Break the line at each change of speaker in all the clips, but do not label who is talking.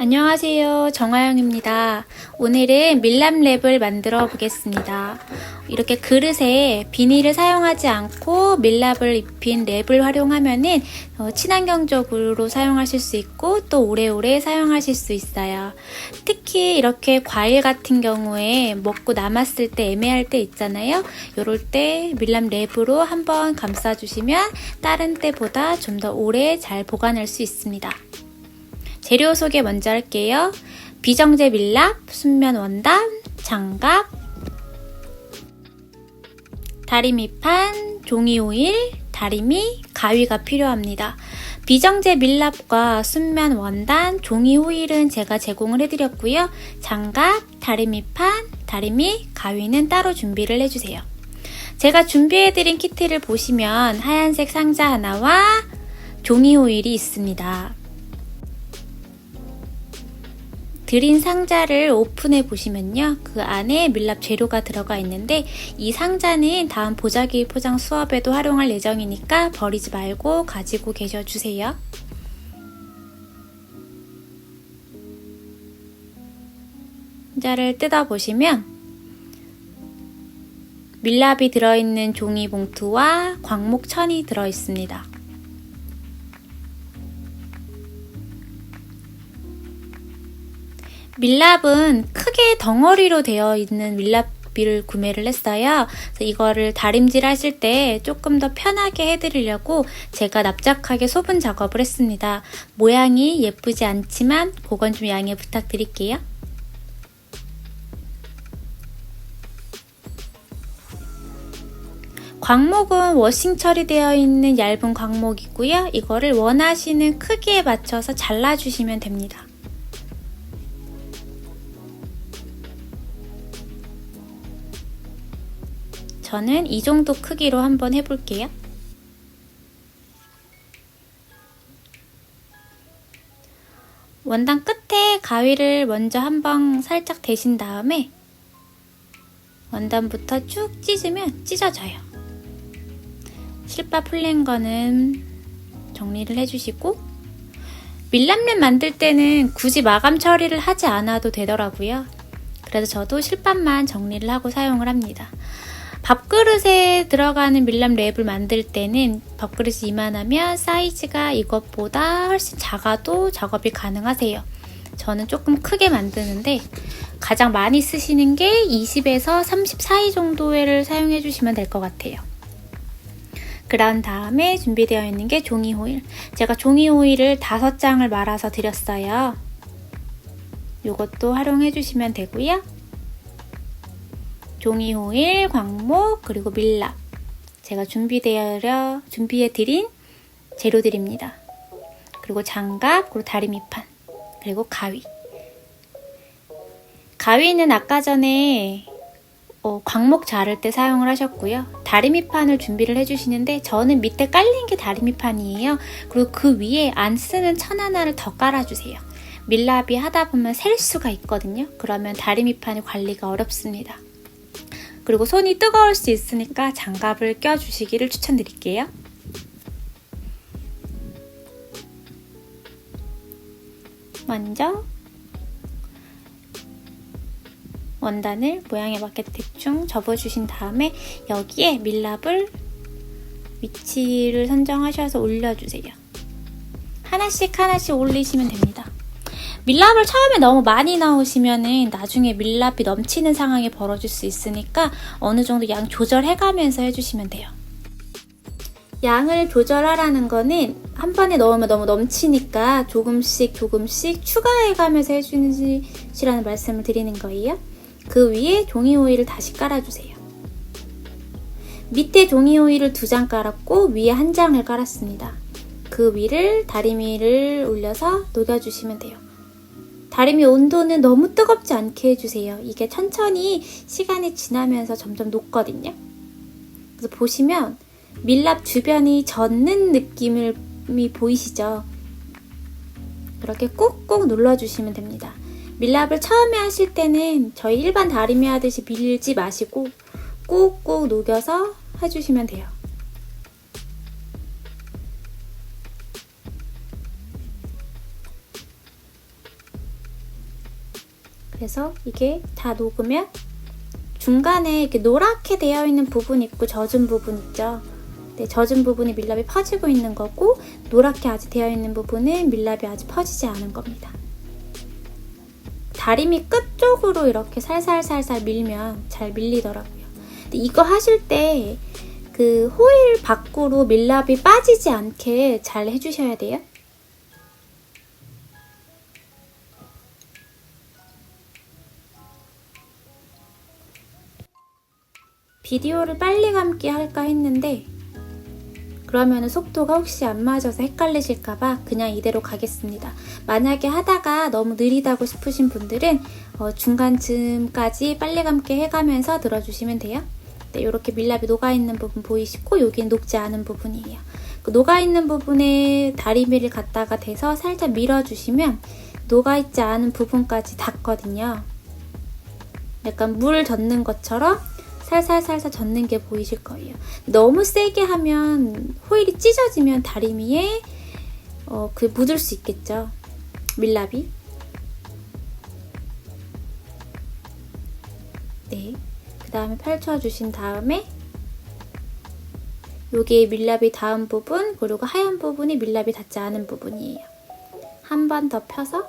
안녕하세요. 정아영입니다. 오늘은 밀랍랩을 만들어 보겠습니다. 이렇게 그릇에 비닐을 사용하지 않고 밀랍을 입힌 랩을 활용하면은 어, 친환경적으로 사용하실 수 있고 또 오래오래 사용하실 수 있어요. 특히 이렇게 과일 같은 경우에 먹고 남았을 때 애매할 때 있잖아요. 이럴 때 밀랍 랩으로 한번 감싸주시면 다른 때보다 좀 더 오래 잘 보관할 수 있습니다. 재료 소개 먼저 할게요. 비정제 밀랍, 순면 원단, 장갑, 다리미판, 종이 오일, 다리미, 가위가 필요합니다. 비정제 밀랍과 순면 원단, 종이 호일은 제가 제공을 해드렸고요. 장갑, 다리미판, 다리미, 가위는 따로 준비를 해주세요. 제가 준비해드린 키트를 보시면 하얀색 상자 하나와 종이 호일이 있습니다. 드린 상자를 오픈해 보시면요. 그 안에 밀랍 재료가 들어가 있는데 이 상자는 다음 보자기 포장 수업에도 활용할 예정이니까 버리지 말고 가지고 계셔 주세요. 상자를 뜯어 보시면 밀랍이 들어있는 종이 봉투와 광목천이 들어 있습니다. 밀랍은 크게 덩어리로 되어 있는 밀랍 비를 구매를 했어요. 이거를 다림질 하실 때 조금 더 편하게 해드리려고 제가 납작하게 소분 작업을 했습니다. 모양이 예쁘지 않지만 그건 좀 양해 부탁드릴게요. 광목은 워싱 처리되어 있는 얇은 광목이고요. 이거를 원하시는 크기에 맞춰서 잘라주시면 됩니다. 저는 이 정도 크기로 한번 해볼게요. 원단 끝에 가위를 먼저 한 방 살짝 대신 다음에 원단부터 쭉 찢으면 찢어져요. 실밥 풀린 거는 정리를 해주시고 밀랍랩 만들 때는 굳이 마감 처리를 하지 않아도 되더라고요. 그래서 저도 실밥만 정리를 하고 사용을 합니다. 밥그릇에 들어가는 밀랍 랩을 만들 때는 밥그릇이 이만하면 사이즈가 이것보다 훨씬 작아도 작업이 가능하세요. 저는 조금 크게 만드는데 가장 많이 쓰시는 게 20에서 30 사이 정도를 사용해 주시면 될 것 같아요. 그런 다음에 준비되어 있는 게 종이 호일. 제가 종이 호일을 5장을 말아서 드렸어요. 이것도 활용해 주시면 되고요. 종이 호일, 광목, 그리고 밀랍. 제가 준비되어 준비해 드린 재료들입니다. 그리고 장갑, 그리고 다리미판, 그리고 가위. 가위는 아까 전에 어, 광목 자를 때 사용을 하셨고요. 다리미판을 준비를 해주시는데 저는 밑에 깔린 게 다리미판이에요. 그리고 그 위에 안 쓰는 천 하나를 더 깔아주세요. 밀랍이 하다 보면 셀 수가 있거든요. 그러면 다리미판이 관리가 어렵습니다. 그리고 손이 뜨거울 수 있으니까 장갑을 껴주시기를 추천드릴게요. 먼저 원단을 모양에 맞게 대충 접어주신 다음에 여기에 밀랍을 위치를 선정하셔서 올려주세요. 하나씩 하나씩 올리시면 됩니다. 밀랍을 처음에 너무 많이 넣으시면은 나중에 밀랍이 넘치는 상황이 벌어질 수 있으니까 어느 정도 양 조절해가면서 해주시면 돼요. 양을 조절하라는 거는 한 번에 넣으면 너무 넘치니까 조금씩 조금씩 추가해가면서 해주시라는 말씀을 드리는 거예요. 그 위에 종이 호일을 다시 깔아주세요. 밑에 종이 호일을 두 장 깔았고 위에 한 장을 깔았습니다. 그 위를 다리미를 올려서 녹여주시면 돼요. 다리미 온도는 너무 뜨겁지 않게 해주세요. 이게 천천히 시간이 지나면서 점점 녹거든요. 그래서 보시면 밀랍 주변이 젖는 느낌을 보이시죠? 그렇게 꾹꾹 눌러주시면 됩니다. 밀랍을 처음에 하실 때는 저희 일반 다리미 하듯이 밀지 마시고 꾹꾹 녹여서 해주시면 돼요. 그래서 이게 다 녹으면 중간에 이렇게 노랗게 되어 있는 부분 있고 젖은 부분 있죠. 네, 젖은 부분이 밀랍이 퍼지고 있는 거고 노랗게 아직 되어 있는 부분은 밀랍이 아직 퍼지지 않은 겁니다. 다리미 끝 쪽으로 이렇게 살살살살 밀면 잘 밀리더라고요. 이거 하실 때 그 호일 밖으로 밀랍이 빠지지 않게 잘 해주셔야 돼요. 비디오를 빨리 감기 할까 했는데 그러면 속도가 혹시 안 맞아서 헷갈리실까봐 그냥 이대로 가겠습니다. 만약에 하다가 너무 느리다고 싶으신 분들은 어, 중간쯤까지 빨리 감기 해가면서 들어주시면 돼요. 네, 이렇게 밀랍이 녹아있는 부분 보이시고 여기는 녹지 않은 부분이에요. 그 녹아있는 부분에 다리미를 갖다가 대서 살짝 밀어주시면 녹아있지 않은 부분까지 닿거든요. 약간 물 젓는 것처럼 살살살살 젓는 게 보이실 거예요. 너무 세게 하면 호일이 찢어지면 다리미에 어, 그 묻을 수 있겠죠. 밀랍이. 네. 그 다음에 펼쳐주신 다음에 여기에 밀랍이 닿은 부분 그리고 하얀 부분이 밀랍이 닿지 않은 부분이에요. 한 번 더 펴서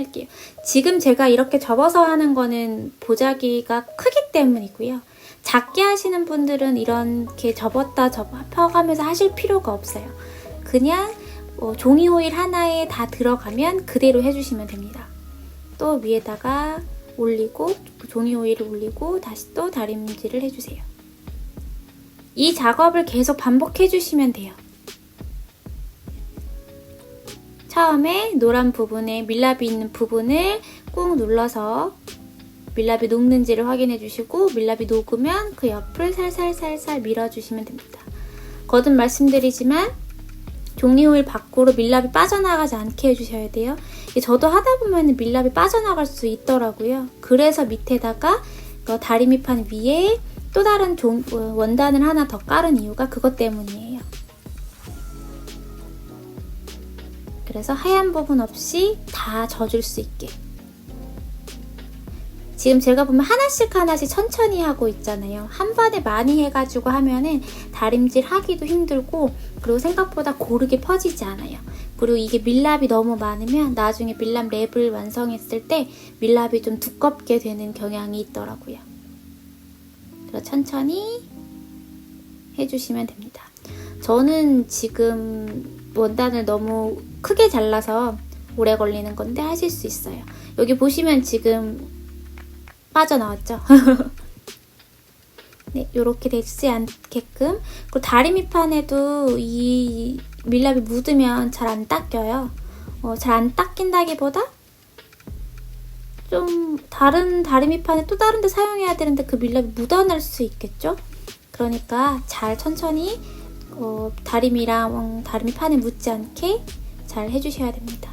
할게요. 지금 제가 이렇게 접어서 하는 거는 보자기가 크기 때문이고요. 작게 하시는 분들은 이렇게 접었다 접어 펴가면서 하실 필요가 없어요. 그냥 어, 종이 호일 하나에 다 들어가면 그대로 해주시면 됩니다. 또 위에다가 올리고 종이 호일을 올리고 다시 또 다림질을 해주세요. 이 작업을 계속 반복해 주시면 돼요. 처음에 노란 부분에 밀랍이 있는 부분을 꾹 눌러서 밀랍이 녹는지를 확인해 주시고 밀랍이 녹으면 그 옆을 살살살살 밀어주시면 됩니다. 거듭 말씀드리지만 종이 호일 밖으로 밀랍이 빠져나가지 않게 해주셔야 돼요. 저도 하다 보면 밀랍이 빠져나갈 수 있더라고요. 그래서 밑에다가 그 다리미판 위에 또 다른 종, 어, 원단을 하나 더 깔은 이유가 그것 때문이에요. 그래서 하얀 부분 없이 다 젖을 수 있게. 지금 제가 보면 하나씩 하나씩 천천히 하고 있잖아요. 한 번에 많이 해가지고 하면은 다림질 하기도 힘들고 그리고 생각보다 고르게 퍼지지 않아요. 그리고 이게 밀랍이 너무 많으면 나중에 밀랍 랩을 완성했을 때 밀랍이 좀 두껍게 되는 경향이 있더라고요. 그래서 천천히 해주시면 됩니다. 저는 지금 원단을 너무 크게 잘라서 오래 걸리는 건데 하실 수 있어요. 여기 보시면 지금 빠져나왔죠? 네, 이렇게 되지 않게끔 그리고 다리미판에도 이 밀랍이 묻으면 잘 안 닦여요. 어, 잘 안 닦인다기보다 좀 다른 다리미판에 또 다른 데 사용해야 되는데 그 밀랍이 묻어날 수 있겠죠? 그러니까 잘 천천히 어, 다리미랑 다리미판에 묻지 않게 잘 해주셔야 됩니다.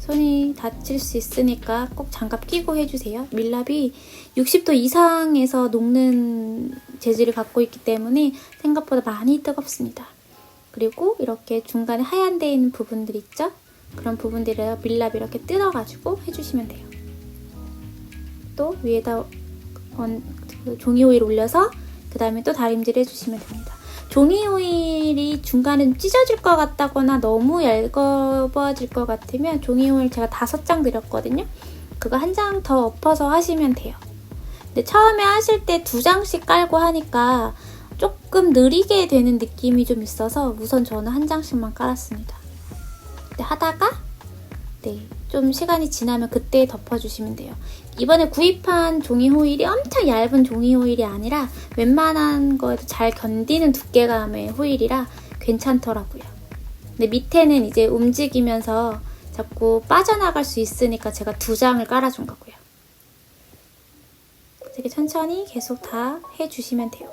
손이 다칠 수 있으니까 꼭 장갑 끼고 해주세요. 밀랍이 60도 이상에서 녹는 재질을 갖고 있기 때문에 생각보다 많이 뜨겁습니다. 그리고 이렇게 중간에 하얀 데 있는 부분들 있죠? 그런 부분들을 밀랍 이렇게 뜯어가지고 해주시면 돼요. 또 위에다 원, 그 종이 오일 올려서 그 다음에 또 다림질 해주시면 됩니다. 종이 오일이 중간에 찢어질 것 같다거나 너무 얇아질 것 같으면 종이 오일 제가 다섯 장 드렸거든요. 그거 한 장 더 엎어서 하시면 돼요. 근데 처음에 하실 때 두 장씩 깔고 하니까 조금 느리게 되는 느낌이 좀 있어서 우선 저는 한 장씩만 깔았습니다. 근데 하다가 네, 좀 시간이 지나면 그때 덮어주시면 돼요. 이번에 구입한 종이 호일이 엄청 얇은 종이 호일이 아니라 웬만한 거에도 잘 견디는 두께감의 호일이라 괜찮더라고요. 근데 밑에는 이제 움직이면서 자꾸 빠져나갈 수 있으니까 제가 두 장을 깔아준 거고요. 되게 천천히 계속 다 해주시면 돼요.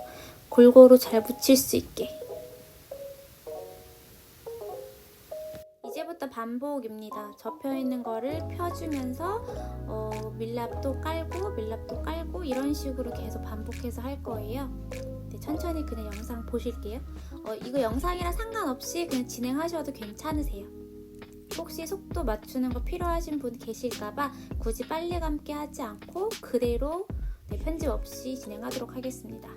골고루 잘 묻힐 수 있게. 반복입니다. 접혀 있는 거를 펴주면서 어, 밀랍도 깔고 밀랍도 깔고 이런 식으로 계속 반복해서 할 거예요. 네, 천천히 그냥 영상 보실게요. 어, 이거 영상이랑 상관없이 그냥 진행하셔도 괜찮으세요. 혹시 속도 맞추는 거 필요하신 분 계실까봐 굳이 빨리 감기 하지 않고 그대로 네, 편집 없이 진행하도록 하겠습니다.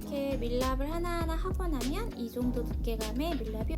이렇게 밀랍을 하나하나 하고 나면 이 정도 두께감의 밀랍이